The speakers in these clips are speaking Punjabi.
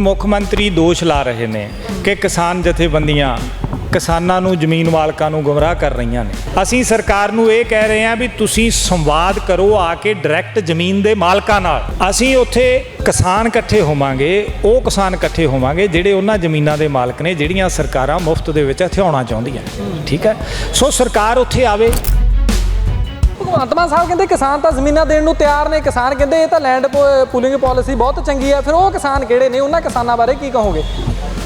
ਮੁੱਖ ਮੰਤਰੀ ਦੋਸ਼ ਲਾ ਰਹੇ ਨੇ ਕਿ ਕਿਸਾਨ ਜਥੇਬੰਦੀਆਂ ਕਿਸਾਨਾਂ ਨੂੰ, ਜ਼ਮੀਨ ਮਾਲਕਾਂ ਨੂੰ ਗੁੰਮਰਾਹ ਕਰ ਰਹੀਆਂ ਨੇ। ਅਸੀਂ ਸਰਕਾਰ ਨੂੰ ਇਹ ਕਹਿ ਰਹੇ ਹਾਂ ਵੀ ਤੁਸੀਂ ਸੰਵਾਦ ਕਰੋ ਆ ਕੇ ਡਾਇਰੈਕਟ ਜ਼ਮੀਨ ਦੇ ਮਾਲਕਾਂ ਨਾਲ। ਅਸੀਂ ਉੱਥੇ ਕਿਸਾਨ ਇਕੱਠੇ ਹੋਵਾਂਗੇ, ਉਹ ਕਿਸਾਨ ਇਕੱਠੇ ਹੋਵਾਂਗੇ ਜਿਹੜੇ ਉਹਨਾਂ ਜ਼ਮੀਨਾਂ ਦੇ ਮਾਲਕ ਨੇ, ਜਿਹੜੀਆਂ ਸਰਕਾਰਾਂ ਮੁਫਤ ਦੇ ਵਿੱਚ ਹਥਿਆਉਣਾ ਚਾਹੁੰਦੀਆਂ ਠੀਕ ਹੈ? ਸੋ ਸਰਕਾਰ ਉੱਥੇ ਆਵੇ। ਭਗਵੰਤ ਮਾਨ ਸਾਹਿਬ ਕਹਿੰਦੇ ਕਿਸਾਨ ਤਾਂ ਜ਼ਮੀਨਾਂ ਦੇਣ ਨੂੰ ਤਿਆਰ ਨੇ, ਕਿਸਾਨ ਕਹਿੰਦੇ ਇਹ ਤਾਂ ਲੈਂਡ ਪੂਲਿੰਗ ਪਾਲਿਸੀ ਬਹੁਤ ਚੰਗੀ ਆ ਫਿਰ ਉਹ ਕਿਸਾਨ ਕਿਹੜੇ ਨੇ? ਉਹਨਾਂ ਕਿਸਾਨਾਂ ਬਾਰੇ ਕੀ ਕਹੋਗੇ?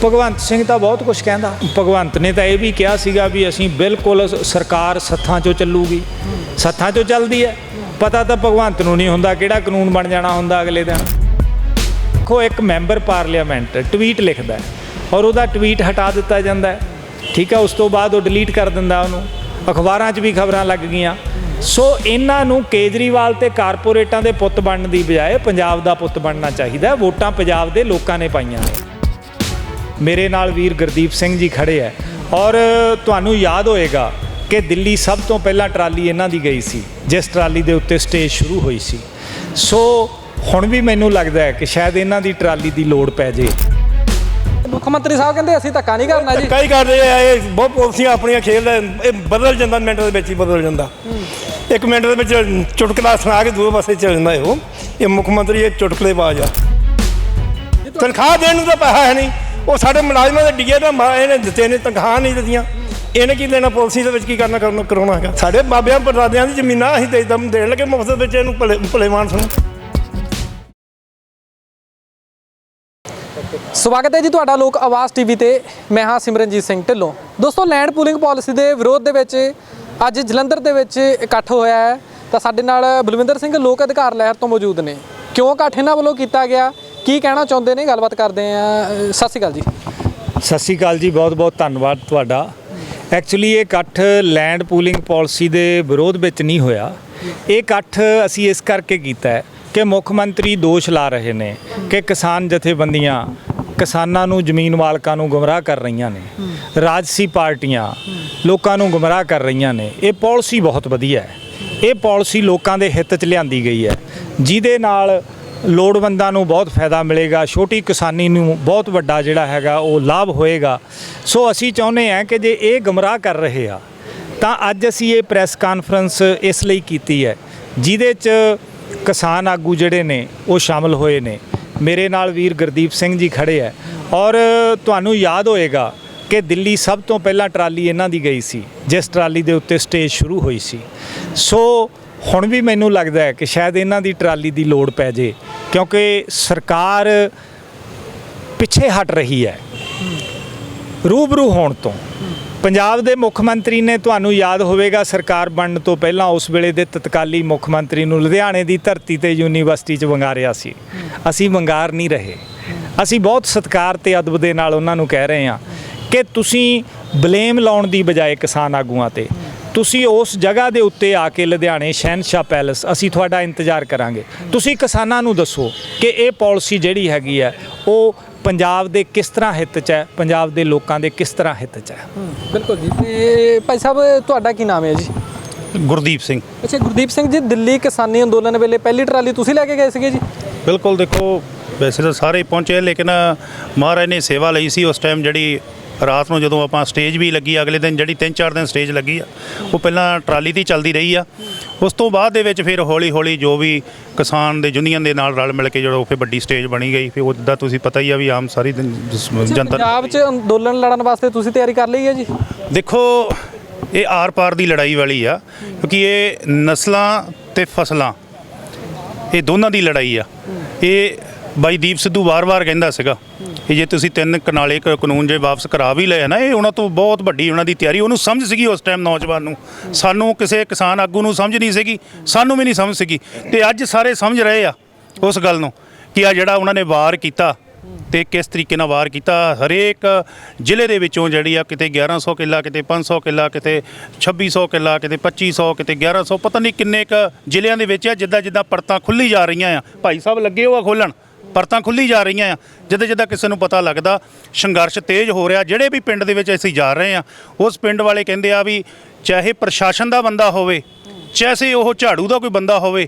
ਭਗਵੰਤ ਸਿੰਘ ਤਾਂ ਬਹੁਤ ਕੁਝ ਕਹਿੰਦਾ। ਭਗਵੰਤ ਨੇ ਤਾਂ ਇਹ ਵੀ ਕਿਹਾ ਸੀਗਾ ਵੀ ਅਸੀਂ ਬਿਲਕੁਲ ਸਰਕਾਰ ਸੱਥਾਂ 'ਚੋਂ ਚੱਲੂਗੀ। ਸੱਥਾਂ 'ਚੋਂ ਚੱਲਦੀ ਹੈ। ਪਤਾ ਤਾਂ ਭਗਵੰਤ ਨੂੰ ਨਹੀਂ ਹੁੰਦਾ ਕਿਹੜਾ ਕਾਨੂੰਨ ਬਣ ਜਾਣਾ ਹੁੰਦਾ ਅਗਲੇ ਦਿਨ। ਦੇਖੋ, ਇੱਕ ਮੈਂਬਰ ਪਾਰਲੀਮੈਂਟ ਟਵੀਟ ਲਿਖਦਾ ਹੈ ਔਰ ਉਹਦਾ ਟਵੀਟ ਹਟਾ ਦਿੱਤਾ ਜਾਂਦਾ ਹੈ। ਠੀਕ ਹੈ, ਉਸ ਤੋਂ ਬਾਅਦ ਉਹ ਡਿਲੀਟ ਕਰ ਦਿੰਦਾ ਉਹਨੂੰ। ਅਖਬਾਰਾਂ 'ਚ ਵੀ ਖਬਰਾਂ ਲੱਗ ਗਈਆਂ। ਸੋ ਇਹਨਾਂ ਨੂੰ ਕੇਜਰੀਵਾਲ ਤੇ ਕਾਰਪੋਰੇਟਾਂ ਦੇ ਪੁੱਤ ਬਣਨ ਦੀ ਬਜਾਏ ਪੰਜਾਬ ਦਾ ਪੁੱਤ ਬਣਨਾ ਚਾਹੀਦਾ ਵੋਟਾਂ ਪੰਜਾਬ ਦੇ ਲੋਕਾਂ ਨੇ ਪਾਈਆਂ ਨੇ। ਮੇਰੇ ਨਾਲ ਵੀਰ ਗੁਰਦੀਪ ਸਿੰਘ ਜੀ ਖੜੇ ਹੈ। ਔਰ ਤੁਹਾਨੂੰ ਯਾਦ ਹੋਏਗਾ ਕਿ ਦਿੱਲੀ ਸਭ ਤੋਂ ਪਹਿਲਾਂ ਟਰਾਲੀ ਇਹਨਾਂ ਦੀ ਗਈ ਸੀ, ਜਿਸ ਟਰਾਲੀ ਦੇ ਉੱਤੇ ਸਟੇਜ ਸ਼ੁਰੂ ਹੋਈ ਸੀ। ਸੋ ਹੁਣ ਵੀ ਮੈਨੂੰ ਲੱਗਦਾ ਹੈ ਕਿ ਸ਼ਾਇਦ ਇਹਨਾਂ ਦੀ ਟਰਾਲੀ ਦੀ ਲੋੜ ਪੈ ਜੇ। ਮੁੱਖ ਮੰਤਰੀ ਸਾਹਿਬ ਕਹਿੰਦੇ ਅਸੀਂ ਧੱਕਾ ਨਹੀਂ ਕਰਨਾ ਜੀ। ਕਈ ਕਰਦੇ ਆ ਇਹ ਬਹੁਤ ਪਾਲਿਸੀਆਂ ਆਪਣੀਆਂ ਖੇਲਦਾ ਇਹ ਬਦਲ ਜਾਂਦਾ ਮਿੰਟ ਦੇ ਵਿੱਚ ਹੀ ਬਦਲ ਜਾਂਦਾ। ਇੱਕ ਮਿੰਟ ਦੇ ਵਿੱਚ ਚੁਟਕਲਾ ਸੁਣਾ ਕੇ ਦੂਏ ਪਾਸੇ ਚਲ ਜਾਂਦਾ ਇਹ। ਇਹ ਮੁੱਖ ਮੰਤਰੀ ਇਹ ਚੁਟਕਲੇ ਬਾਜ ਆ। ਤਨਖਾਹ ਦੇਣ ਨੂੰ ਤਾਂ ਪੈਸਾ ਹੈ ਨਹੀਂ। ਉਹ ਸਾਡੇ ਮੁਲਾਜ਼ਮਾਂ ਦੇ ਡੀਏ ਦਾ ਮਾ- ਇਹਨੇ ਦਿੱਤੇ ਨੇ ਤਨਖਾਹ ਨਹੀਂ ਦਿੱਤੀਆਂ। ਇਹਨੇ ਕੀ ਲੈਣਾ ਪਾਲਿਸੀ ਦੇ ਵਿੱਚ ਕੀ ਕਰਨਾ ਕਰਨਾ ਕਰਾਉਣਾ ਹੈਗਾ। ਸਾਡੇ ਬਾਬਿਆਂ ਪਰਦਾਦਿਆਂ ਦੀ ਜ਼ਮੀਨਾਂ ਅਸੀਂ ਦੇ ਦਮ ਦੇਣ ਲੱਗੇ ਮੁਫਤ ਵਿੱਚ ਇਹਨੂੰ ਭਲੇ ਭਲੇਮਾਨ ਸਾਨੂੰ ਸਵਾਗਤ ਹੈ ਜੀ ਤੁਹਾਡਾ ਲੋਕ ਆਵਾਜ਼ ਟੀਵੀ ਤੇ। ਮੈਂ ਹਾਂ ਸਿਮਰਨਜੀਤ ਸਿੰਘ ਢਿੱਲੋਂ। ਦੋਸਤੋ ਲੈਂਡ ਪੂਲਿੰਗ ਪਾਲਿਸੀ ਦੇ ਵਿਰੋਧ ਦੇ ਵਿੱਚ ਅੱਜ ਜਲੰਧਰ ਦੇ ਵਿੱਚ ਇਕੱਠ ਹੋਇਆ ਹੈ। ਤਾਂ ਸਾਡੇ ਨਾਲ ਬਲਵਿੰਦਰ ਸਿੰਘ ਲੋਕ ਅਧਿਕਾਰ ਲਹਿਰ ਤੋਂ ਮੌਜੂਦ ਨੇ। ਕਿਉਂ ਇਕੱਠ ਇਹਨਾਂ ਵੱਲੋਂ ਕੀਤਾ ਗਿਆ? ਕੀ ਕਹਿਣਾ ਚਾਹੁੰਦੇ ਨੇ? ਗੱਲਬਾਤ ਕਰਦੇ ਆ ਸਤਿ ਸ਼੍ਰੀ ਅਕਾਲ ਜੀ। ਸਤਿ ਸ਼੍ਰੀ ਅਕਾਲ ਜੀ। ਬਹੁਤ ਬਹੁਤ ਧੰਨਵਾਦ ਤੁਹਾਡਾ। ਐਕਚੁਅਲੀ ਇਹ ਇਕੱਠ ਲੈਂਡ ਪੂਲਿੰਗ ਪਾਲਿਸੀ ਦੇ ਵਿਰੋਧ ਵਿੱਚ ਨਹੀਂ ਹੋਇਆ। ਇਹ ਇਕੱਠ ਅਸੀਂ ਇਸ ਕਰਕੇ ਕੀਤਾ ਹੈ ਕਿ ਮੁੱਖ ਮੰਤਰੀ ਦੋਸ਼ ਲਾ ਰਹੇ ਨੇ ਕਿ ਕਿਸਾਨ ਜਥੇਬੰਦੀਆਂ ਕਿਸਾਨਾਂ ਨੂੰ ਜ਼ਮੀਨ ਮਾਲਕਾਂ ਨੂੰ ਗੁੰਮਰਾਹ ਕਰ ਰਹੀਆਂ ਨੇ ਰਾਜਸੀ ਪਾਰਟੀਆਂ ਲੋਕਾਂ ਨੂੰ ਗੁੰਮਰਾਹ ਕਰ ਰਹੀਆਂ ਨੇ। ਇਹ ਪਾਲਿਸੀ ਬਹੁਤ ਵਧੀਆ ਹੈ। ਇਹ ਪਾਲਿਸੀ ਲੋਕਾਂ ਦੇ ਹਿੱਤ 'ਚ ਲਿਆਂਦੀ ਗਈ ਹੈ। ਜਿਹਦੇ ਨਾਲ ਲੋੜਵੰਦਾਂ ਨੂੰ ਬਹੁਤ ਫਾਇਦਾ ਮਿਲੇਗਾ ਛੋਟੀ ਕਿਸਾਨੀ ਨੂੰ ਬਹੁਤ ਵੱਡਾ ਜਿਹੜਾ ਹੈਗਾ ਉਹ ਲਾਭ ਹੋਏਗਾ। ਸੋ ਅਸੀਂ ਚਾਹੁੰਦੇ ਹਾਂ ਕਿ ਜੇ ਇਹ ਗਮਰਾਹ ਕਰ ਰਹੇ ਆ ਤਾਂ ਅੱਜ ਅਸੀਂ ਇਹ ਪ੍ਰੈਸ ਕਾਨਫਰੰਸ ਇਸ ਲਈ ਕੀਤੀ ਹੈ ਜਿਹਦੇ 'ਚ ਕਿਸਾਨ ਆਗੂ ਜਿਹੜੇ ਨੇ, ਉਹ ਸ਼ਾਮਲ ਹੋਏ ਨੇ। ਮੇਰੇ ਨਾਲ ਵੀਰ ਗੁਰਦੀਪ ਸਿੰਘ ਜੀ ਖੜੇ ਹੈ ਔਰ ਤੁਹਾਨੂੰ ਯਾਦ ਹੋਏਗਾ ਕਿ ਦਿੱਲੀ ਸਭ ਤੋਂ ਪਹਿਲਾਂ ਟਰਾਲੀ ਇਹਨਾਂ ਦੀ ਗਈ ਸੀ, ਜਿਸ ਟਰਾਲੀ ਦੇ ਉੱਤੇ ਸਟੇਜ ਸ਼ੁਰੂ ਹੋਈ ਸੀ। ਸੋ ਹੁਣ ਵੀ ਮੈਨੂੰ ਲੱਗਦਾ ਹੈ ਕਿ ਸ਼ਾਇਦ ਇਹਨਾਂ ਦੀ ਟਰਾਲੀ ਦੀ ਲੋੜ ਪੈ ਜੇ, ਕਿਉਂਕਿ ਸਰਕਾਰ ਪਿੱਛੇ ਹਟ ਰਹੀ ਹੈ। ਰੂਬਰੂ ਹੋਣ ਤੋਂ ਪੰਜਾਬ ਦੇ ਮੁੱਖ ਮੰਤਰੀ ਨੇ ਤੁਹਾਨੂੰ ਯਾਦ ਹੋਵੇਗਾ, ਸਰਕਾਰ ਬਣਨ ਤੋਂ ਪਹਿਲਾਂ ਉਸ ਵੇਲੇ ਦੇ ਤਤਕਾਲੀ ਮੁੱਖ ਮੰਤਰੀ ਨੂੰ ਲੁਧਿਆਣੇ ਦੀ ਧਰਤੀ ਤੇ ਯੂਨੀਵਰਸਿਟੀ 'ਚ ਵੰਗਾਰਿਆ ਸੀ। ਅਸੀਂ ਵੰਗਾਰ ਨਹੀਂ ਰਹੇ। ਅਸੀਂ ਬਹੁਤ ਸਤਿਕਾਰ ਤੇ ਅਦਬ ਦੇ ਨਾਲ ਉਹਨਾਂ ਨੂੰ ਕਹਿ ਰਹੇ ਹਾਂ ਕਿ ਤੁਸੀਂ ਬਲੇਮ ਲਾਉਣ ਦੀ ਬਜਾਏ ਕਿਸਾਨ ਆਗੂਆਂ ਤੇ, ਤੁਸੀਂ ਉਸ ਜਗ੍ਹਾ ਦੇ ਉੱਤੇ ਆ ਕੇ ਲੁਧਿਆਣੇ ਸ਼ਹਿਨਸ਼ਾਹ ਪੈਲਸ, ਅਸੀਂ ਤੁਹਾਡਾ ਇੰਤਜ਼ਾਰ ਕਰਾਂਗੇ। ਤੁਸੀਂ ਕਿਸਾਨਾਂ ਨੂੰ ਦੱਸੋ ਕਿ ਇਹ ਪਾਲਿਸੀ ਜਿਹੜੀ ਹੈਗੀ ਹੈ, ਉਹ ਪੰਜਾਬ ਦੇ ਕਿਸ ਤਰ੍ਹਾਂ ਹਿੱਤ 'ਚ ਹੈ? ਪੰਜਾਬ ਦੇ ਲੋਕਾਂ ਦੇ ਕਿਸ ਤਰ੍ਹਾਂ ਹਿੱਤ 'ਚ ਹੈ? ਬਿਲਕੁਲ ਜੀ। ਤੇ ਭਾਈ ਸਾਹਿਬ ਤੁਹਾਡਾ ਕੀ ਨਾਮ ਹੈ ਜੀ? ਗੁਰਦੀਪ ਸਿੰਘ। ਅੱਛਾ ਗੁਰਦੀਪ ਸਿੰਘ ਜੀ ਦਿੱਲੀ ਕਿਸਾਨੀ ਅੰਦੋਲਨ ਵੇਲੇ ਪਹਿਲੀ ਟਰਾਲੀ ਤੁਸੀਂ ਲੈ ਕੇ ਗਏ ਸੀਗੇ ਜੀ? ਬਿਲਕੁਲ ਦੇਖੋ ਵੈਸੇ ਤਾਂ ਸਾਰੇ ਪਹੁੰਚੇ ਲੇਕਿਨ ਮਹਾਰਾਜ ਨੇ ਸੇਵਾ ਲਈ ਸੀ ਉਸ ਟਾਈਮ ਜਿਹੜੀ ਰਾਤ ਨੂੰ ਜਦੋਂ ਆਪਾਂ ਸਟੇਜ ਵੀ ਲੱਗੀ ਅਗਲੇ ਦਿਨ ਜਿਹੜੀ 3-4 ਦਿਨ ਸਟੇਜ ਲੱਗੀ ਆ ਉਹ ਪਹਿਲਾਂ ਟਰਾਲੀ ਤੇ ਚੱਲਦੀ ਰਹੀ ਆ। ਉਸ ਤੋਂ ਬਾਅਦ ਦੇ ਵਿੱਚ ਫਿਰ ਹੌਲੀ ਹੌਲੀ ਜੋ ਵੀ ਕਿਸਾਨ ਦੇ ਯੂਨੀਅਨ ਦੇ ਨਾਲ ਰਲ ਮਿਲ ਕੇ ਜਦੋਂ ਫਿਰ ਵੱਡੀ ਸਟੇਜ ਬਣੀ ਗਈ ਫਿਰ ਉਹਦਾ ਤੁਸੀਂ ਪਤਾ ਹੀ ਆ ਵੀ ਆਮ ਸਾਰੀ ਦਿਨ ਜਨਤਾ ਪੰਜਾਬ 'ਚ ਅੰਦੋਲਨ ਲੜਨ ਵਾਸਤੇ ਤੁਸੀਂ ਤਿਆਰੀ ਕਰ ਲਈ ਹੈ ਜੀ? ਦੇਖੋ ਇਹ ਆਰ-ਪਾਰ ਦੀ ਲੜਾਈ ਵਾਲੀ ਆ ਕਿਉਂਕਿ ਇਹ ਨਸਲਾਂ ਤੇ ਫਸਲਾਂ ਇਹ ਦੋਨਾਂ ਦੀ ਲੜਾਈ ਆ। ਇਹ ਬਾਈ ਦੀਪ ਸਿੱਧੂ ਵਾਰ-ਵਾਰ ਕਹਿੰਦਾ ਸੀਗਾ ਕਿ ਜੇ ਤੁਸੀਂ ਤਿੰਨ ਕਨਾਲੇ ਕ- ਕਾਨੂੰਨ ਜੇ ਵਾਪਸ ਕਰਾ ਵੀ ਲਏ ਨਾ, ਇਹ ਉਹਨਾਂ ਤੋਂ ਬਹੁਤ ਵੱਡੀ ਉਹਨਾਂ ਦੀ ਤਿਆਰੀ, ਉਹਨੂੰ ਸਮਝ ਸੀਗੀ ਉਸ ਟਾਈਮ ਨੌਜਵਾਨ ਨੂੰ। ਸਾਨੂੰ ਕਿਸੇ ਕਿਸਾਨ ਆਗੂ ਨੂੰ ਸਮਝ ਨਹੀਂ ਸੀਗੀ, ਸਾਨੂੰ ਵੀ ਨਹੀਂ ਸਮਝ ਸੀਗੀ। ਤੇ ਅੱਜ ਸਾਰੇ ਸਮਝ ਰਹੇ ਆ ਉਸ ਗੱਲ ਨੂੰ ਕਿ ਆ ਜਿਹੜਾ ਉਹਨਾਂ ਨੇ ਵਾਰ ਕੀਤਾ ਤੇ ਕਿਸ ਤਰੀਕੇ ਨਾਲ ਵਾਰ ਕੀਤਾ, ਹਰੇਕ ਜ਼ਿਲ੍ਹੇ ਦੇ ਵਿੱਚੋਂ ਜਿਹੜੀ ਆ ਕਿਤੇ 1100 ਕਿੱਲਾ, ਕਿਤੇ 500 ਕਿੱਲਾ, ਕਿਤੇ 2600 ਕਿੱਲਾ, ਕਿਤੇ 2500 ਕਿਤੇ 1100 ਪਤਾ ਨਹੀਂ ਕਿੰਨੇ ਕ ਜ਼ਿਲ੍ਹਿਆਂ ਦੇ ਵਿੱਚ ਆ ਜਿੱਦਾਂ ਜਿੱਦਾਂ ਪਰਤਾਂ ਖੁੱਲੀ ਜਾ ਰਹੀਆਂ ਆ। ਭਾਈ ਸਾਹਿਬ ਲੱਗੇ ਹੋ ਆ ਖੋਲਣ। ਪਰਤਾਂ ਖੁੱਲੀ ਜਾ ਰਹੀਆਂ ਆ। ਜਿੱਦਾਂ ਜਿੱਦਾਂ ਕਿਸੇ ਨੂੰ ਪਤਾ ਲੱਗਦਾ, ਸੰਘਰਸ਼ ਤੇਜ਼ ਹੋ ਰਿਹਾ। ਜਿਹੜੇ ਵੀ ਪਿੰਡ ਦੇ ਵਿੱਚ ਅਸੀਂ ਜਾ ਰਹੇ ਆ, ਉਸ ਪਿੰਡ ਵਾਲੇ ਕਹਿੰਦੇ ਆ ਵੀ ਚਾਹੇ ਪ੍ਰਸ਼ਾਸਨ ਦਾ ਬੰਦਾ ਹੋਵੇ, ਚਾਹੇ ਉਹ ਝਾੜੂ ਦਾ ਕੋਈ ਬੰਦਾ ਹੋਵੇ,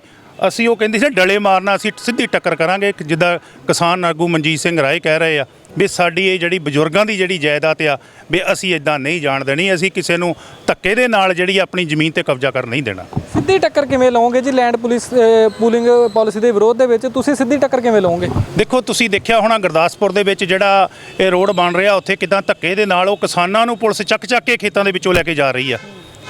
ਅਸੀਂ ਉਹ ਕਹਿੰਦੇ ਸੀ ਡਲੇ ਮਾਰਨਾ, ਅਸੀਂ ਸਿੱਧੀ ਟੱਕਰ ਕਰਾਂਗੇ। ਇੱਕ ਜਿੱਦਾਂ ਕਿਸਾਨ ਆਗੂ ਮਨਜੀਤ ਸਿੰਘ ਰਾਏ ਕਹਿ ਰਹੇ ਆ ਵੀ ਸਾਡੀ ਇਹ ਜਿਹੜੀ ਬਜ਼ੁਰਗਾਂ ਦੀ ਜਿਹੜੀ ਜਾਇਦਾਦ ਆ ਵੀ ਅਸੀਂ ਇਦਾਂ ਨਹੀਂ ਜਾਣ ਦੇਣੀ ਅਸੀਂ ਕਿਸੇ ਨੂੰ ਧੱਕੇ ਦੇ ਨਾਲ ਜਿਹੜੀ ਆਪਣੀ ਜ਼ਮੀਨ ਤੇ ਕਬਜ਼ਾ ਕਰਨ ਨਹੀਂ ਦੇਣਾ। ਸਿੱਧੀ ਟੱਕਰ ਕਿਵੇਂ ਲਓਗੇ ਜੀ ਲੈਂਡ ਪੁਲਿਸ ਪੂਲਿੰਗ ਪਾਲਿਸੀ ਦੇ ਵਿਰੋਧ ਦੇ ਵਿੱਚ? ਤੁਸੀਂ ਸਿੱਧੀ ਟੱਕਰ ਕਿਵੇਂ ਲਓਗੇ? ਦੇਖੋ ਤੁਸੀਂ ਦੇਖਿਆ ਹੋਣਾ ਗੁਰਦਾਸਪੁਰ ਦੇ ਵਿੱਚ ਜਿਹੜਾ ਇਹ ਰੋਡ ਬਣ ਰਿਹਾ ਉੱਥੇ ਕਿਦਾਂ ਧੱਕੇ ਦੇ ਨਾਲ ਉਹ ਕਿਸਾਨਾਂ ਨੂੰ ਪੁਲਿਸ ਚੱਕ ਚੱਕ ਕੇ ਖੇਤਾਂ ਦੇ ਵਿੱਚੋਂ ਲੈ ਕੇ ਜਾ ਰਹੀ ਆ।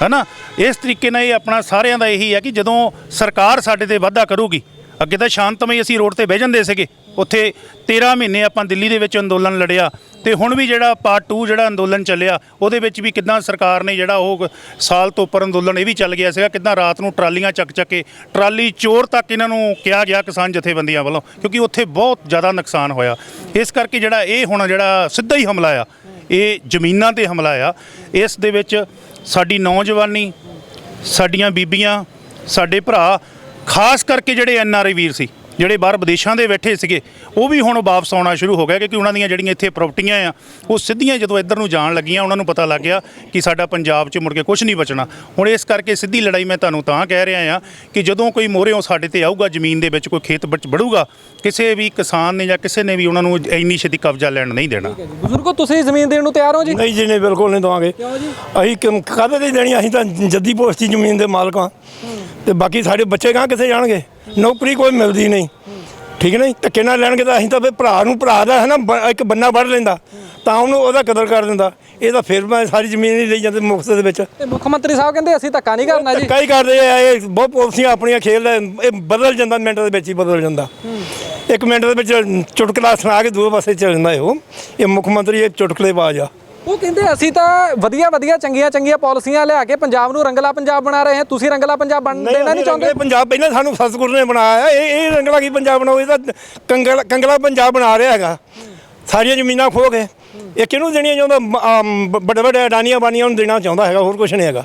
ਹਨਾ? ਇਸ ਤਰੀਕੇ ਨਾਲ ਇਹ ਆਪਣਾ ਸਾਰਿਆਂ ਦਾ ਇਹੀ ਹੈ ਕਿ ਜਦੋਂ ਸਰਕਾਰ ਸਾਡੇ ਤੇ ਵਾਅਦਾ ਕਰੂਗੀ ਅੱਗੇ ਤਾਂ ਸ਼ਾਂਤਮਈ ਅਸੀਂ ਰੋਡ ਤੇ ਬਹਿ ਜਾਂਦੇ ਸੀਗੇ। ਉੱਥੇ 13 ਮਹੀਨੇ ਆਪਾਂ ਦਿੱਲੀ ਦੇ ਵਿੱਚ ਅੰਦੋਲਨ ਲੜਿਆ ਤੇ ਹੁਣ ਵੀ ਜਿਹੜਾ ਪਾਰਟ 2 ਜਿਹੜਾ ਅੰਦੋਲਨ ਚੱਲਿਆ, ਉਹਦੇ ਵਿੱਚ ਵੀ ਕਿਦਾਂ ਸਰਕਾਰ ਨੇ ਜਿਹੜਾ ਉਹ ਸਾਲ ਤੋਂ ਉੱਪਰ ਅੰਦੋਲਨ ਇਹ ਵੀ ਚੱਲ ਗਿਆ ਸੀਗਾ, ਕਿਦਾਂ ਰਾਤ ਨੂੰ ਟਰਾਲੀਆਂ ਚੱਕ ਚੱਕ ਕੇ, ਟਰਾਲੀ ਚੋਰ ਤੱਕ ਇਹਨਾਂ ਨੂੰ ਕਿਹਾ ਗਿਆ ਕਿਸਾਨ ਜਥੇਬੰਦੀਆਂ ਵੱਲੋਂ, ਕਿਉਂਕਿ ਉੱਥੇ ਬਹੁਤ ਜ਼ਿਆਦਾ ਨੁਕਸਾਨ ਹੋਇਆ। ਇਸ ਕਰਕੇ ਜਿਹੜਾ ਇਹ ਹੁਣ ਜਿਹੜਾ ਸਿੱਧਾ ਹੀ ਹਮਲਾ ਆ, ਇਹ ਜ਼ਮੀਨਾਂ ਤੇ ਹਮਲਾ ਆ। ਇਸ ਦੇ ਵਿੱਚ ਸਾਡੀ ਨੌਜਵਾਨੀ, ਸਾਡੀਆਂ ਬੀਬੀਆਂ, ਸਾਡੇ ਭਰਾ, ਖਾਸ ਕਰਕੇ ਜਿਹੜੇ ਐਨ ਆਰ ਆਈ ਵੀਰ ਸੀ ਜਿਹੜੇ ਬਾਹਰ ਵਿਦੇਸ਼ਾਂ ਦੇ ਬੈਠੇ ਸੀਗੇ ਉਹ ਵੀ ਹੁਣ ਵਾਪਸ ਆਉਣਾ ਸ਼ੁਰੂ ਹੋ ਗਿਆ ਕਿਉਂਕਿ ਉਹਨਾਂ ਦੀਆਂ ਜਿਹੜੀਆਂ ਇੱਥੇ ਪ੍ਰਾਪਰਟੀਆਂ ਆ ਉਹ ਸਿੱਧੀਆਂ ਜਦੋਂ ਇੱਧਰ ਨੂੰ ਜਾਣ ਲੱਗੀਆਂ ਉਹਨਾਂ ਨੂੰ ਪਤਾ ਲੱਗ ਗਿਆ ਕਿ ਸਾਡਾ ਪੰਜਾਬ 'ਚ ਮੁੜ ਕੇ ਕੁਝ ਨਹੀਂ ਬਚਣਾ। ਹੁਣ ਇਸ ਕਰਕੇ ਸਿੱਧੀ ਲੜਾਈ ਮੈਂ ਤੁਹਾਨੂੰ ਤਾਂ ਕਹਿ ਰਿਹਾ ਆ ਕਿ ਜਦੋਂ ਕੋਈ ਮੋਹਰਿਓਂ ਸਾਡੇ ਤੇ ਆਊਗਾ ਜ਼ਮੀਨ ਦੇ ਵਿੱਚ ਕੋਈ ਖੇਤ ਵਿੱਚ ਵੜੂਗਾ ਕਿਸੇ ਵੀ ਕਿਸਾਨ ਨੇ ਜਾਂ ਕਿਸੇ ਨੇ ਵੀ ਉਹਨਾਂ ਨੂੰ ਇੰਨੀ ਛੇਤੀ ਕਬਜ਼ਾ ਲੈਣ ਨਹੀਂ ਦੇਣਾ। ਬਜ਼ੁਰਗੋ ਤੁਸੀਂ ਜ਼ਮੀਨ ਦੇਣ ਨੂੰ ਤਿਆਰ ਹੋ ਜੀ? ਨਹੀਂ ਜੀ ਨਹੀਂ ਬਿਲਕੁਲ ਨਹੀਂ ਦਵਾਂਗੇ। ਕਿਉਂ ਜੀ? ਅਸੀਂ ਕਾਹਦੇ ਤੇ ਦੇਣੀ ਅਸੀਂ ਤਾਂ ਜੱਦੀ ਪੋਸਤੀ ਜ਼ਮੀਨ ਦੇ ਮਾਲਕ ਹਾਂ। ਤੇ ਬਾਕੀ ਸਾਡੇ ਬੱਚੇ ਗਾਂ ਕਿੱਥੇ ਜਾਣਗੇ? ਨੌਕਰੀ ਕੋਈ ਮਿਲਦੀ ਨਹੀਂ। ਠੀਕ ਨਹੀਂ? ਧੱਕੇ ਨਾਲ ਲੈਣਗੇ ਤਾਂ ਅਸੀਂ ਤਾਂ ਫਿਰ ਭਰਾ ਨੂੰ ਭਰਾ ਦਾ ਹੈ ਨਾ ਬ- ਇੱਕ ਬੰਨਾ ਵੱਢ ਲੈਂਦਾ। ਤਾਂ ਉਹਨੂੰ ਉਹਦਾ ਕਦਰ ਕਰ ਦਿੰਦਾ। ਇਹ ਤਾਂ ਫਿਰ ਮੈਂ ਸਾਰੀ ਜ਼ਮੀਨ ਹੀ ਲਈ ਜਾਂਦੇ ਮੁਫਤ ਦੇ ਵਿੱਚ। ਤੇ ਮੁੱਖ ਮੰਤਰੀ ਸਾਹਿਬ ਕਹਿੰਦੇ ਅਸੀਂ ਧੱਕਾ ਨਹੀਂ ਕਰਨਾ ਜੀ। ਧੱਕਾ ਹੀ ਕਰਦੇ ਆ ਇਹ ਬਹੁਤ ਪਾਲਿਸੀਆਂ ਆਪਣੀਆਂ ਖੇਲ ਇਹ ਬਦਲ ਜਾਂਦਾ ਮਿੰਟ ਦੇ ਵਿੱਚ ਹੀ ਬਦਲ ਜਾਂਦਾ। ਇੱਕ ਮਿੰਟ ਦੇ ਵਿੱਚ ਚੁਟਕਲਾ ਸੁਣਾ ਕੇ ਦੂਏ ਪਾਸੇ ਚਲ ਜਾਂਦਾ ਇਹ। ਉਹ ਇਹ ਮੁੱਖ ਮੰਤਰੀ ਇਹ ਚੁਟਕਲੇਬਾਜ਼ ਆ। ਉਹ ਕਹਿੰਦੇ ਅਸੀਂ ਤਾਂ ਵਧੀਆ ਵਧੀਆ ਚੰਗੀਆਂ ਚੰਗੀਆਂ ਪਾਲਿਸੀਆਂ ਲਿਆ ਕੇ ਪੰਜਾਬ ਨੂੰ ਰੰਗਲਾ ਪੰਜਾਬ ਬਣਾ ਰਹੇ ਹਾਂ। ਤੁਸੀਂ ਰੰਗਲਾ ਪੰਜਾਬ ਬਣ ਦੇਣਾ ਨਹੀਂ ਚਾਹੁੰਦੇ? ਪੰਜਾਬ ਪਹਿਲਾਂ ਸਾਨੂੰ ਸਤਿਗੁਰੂ ਨੇ ਬਣਾਇਆ ਇਹ ਇਹ ਰੰਗਲਾ ਕੀ ਪੰਜਾਬ ਬਣਾਓ ਇਹ ਤਾਂ ਕੰਗਲ ਕੰਗਲਾ ਪੰਜਾਬ ਬਣਾ ਰਿਹਾ ਹੈਗਾ। ਸਾਰੀਆਂ ਜ਼ਮੀਨਾਂ ਖੋ ਕੇ। ਇਹ ਕਿਹਨੂੰ ਦੇਣੀਆਂ ਚਾਹੁੰਦਾ? ਵੱਡੇ ਵੱਡੇ ਅਡਾਨੀਆਂ ਬਾਨੀਆਂ ਨੂੰ ਦੇਣਾ ਚਾਹੁੰਦਾ ਹੈਗਾ ਹੋਰ ਕੁਝ ਨਹੀਂ ਹੈਗਾ।